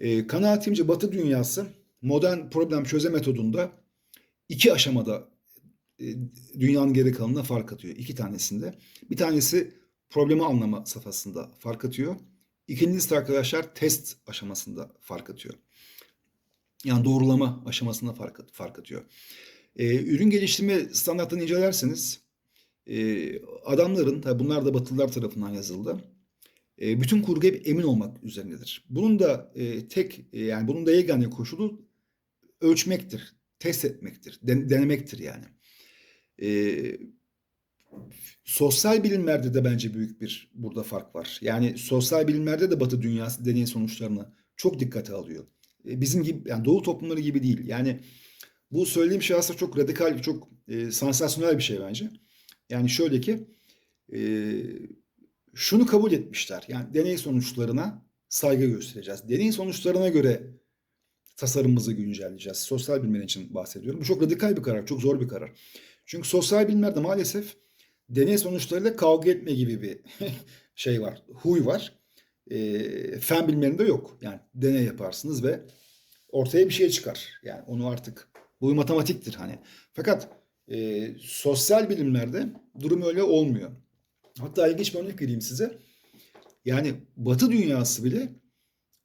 E, kanaatimce Batı dünyası modern problem çözme metodunda iki aşamada e, dünyanın geri kalanına fark atıyor. İki tanesinde. Bir tanesi problemi anlama safhasında fark atıyor. İkincisi arkadaşlar test aşamasında fark atıyor. Yani doğrulama aşamasında fark, fark atıyor. E, ürün geliştirme standartlarını incelerseniz e, adamların, tabi bunlar da Batılılar tarafından yazıldı. Bütün kurgu hep emin olmak üzerinedir. Bunun da tek yani bunun da yegane koşulu ölçmektir, test etmektir, den- denemektir yani. Sosyal bilimlerde de bence büyük bir burada fark var. Yani sosyal bilimlerde de Batı dünyası deney sonuçlarını çok dikkate alıyor. Bizim gibi yani Doğu toplumları gibi değil. Yani bu söylediğim şey aslında çok radikal, çok e, sansasyonel bir şey bence. Yani şöyle ki e, şunu kabul etmişler. Yani deney sonuçlarına saygı göstereceğiz. Deney sonuçlarına göre tasarımımızı güncelleyeceğiz. Sosyal bilimler için bahsediyorum. Bu çok radikal bir karar, çok zor bir karar. Çünkü sosyal bilimlerde maalesef deney sonuçlarıyla kavga etme gibi bir şey var, huy var. E, fen bilimlerinde yok. Yani deney yaparsınız ve ortaya bir şey çıkar. Yani onu artık bu matematiktir hani. Fakat e, sosyal bilimlerde durum öyle olmuyor. Hatta ilginç bir örnek vereyim size. Yani Batı dünyası bile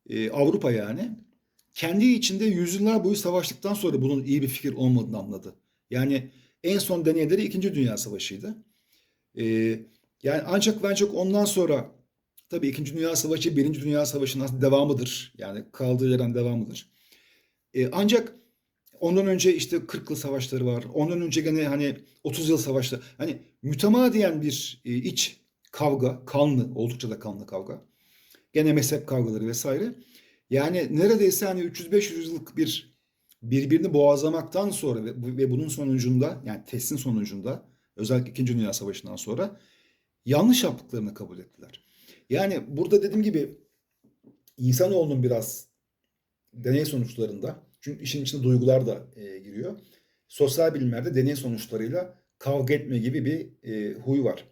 e, Avrupa yani kendi içinde yüzyıllar boyu savaştıktan sonra bunun iyi bir fikir olmadığını anladı. Yani en son deneyleri İkinci Dünya Savaşı'ydı. E, yani ancak ve ancak ondan sonra tabii İkinci Dünya Savaşı Birinci Dünya Savaşı'nın aslında devamıdır. Yani kaldığı yerden devamıdır. E, ancak ondan önce işte 40'lı savaşları var. Ondan önce gene hani 30 yıl savaşları. Hani mütemadiyen bir e, iç kavga, kanlı, oldukça da kanlı kavga. Gene mezhep kavgaları vesaire. Yani neredeyse hani 300-500 yıllık bir birbirini boğazlamaktan sonra ve, ve bunun sonucunda yani testin sonucunda özellikle 2. Dünya Savaşı'ndan sonra yanlış yaptıklarını kabul ettiler. Yani burada dediğim gibi insanoğlunun biraz deney sonuçlarında çünkü işin içine duygular da e, giriyor. Sosyal bilimlerde deney sonuçlarıyla kavga etme gibi bir e, huy var.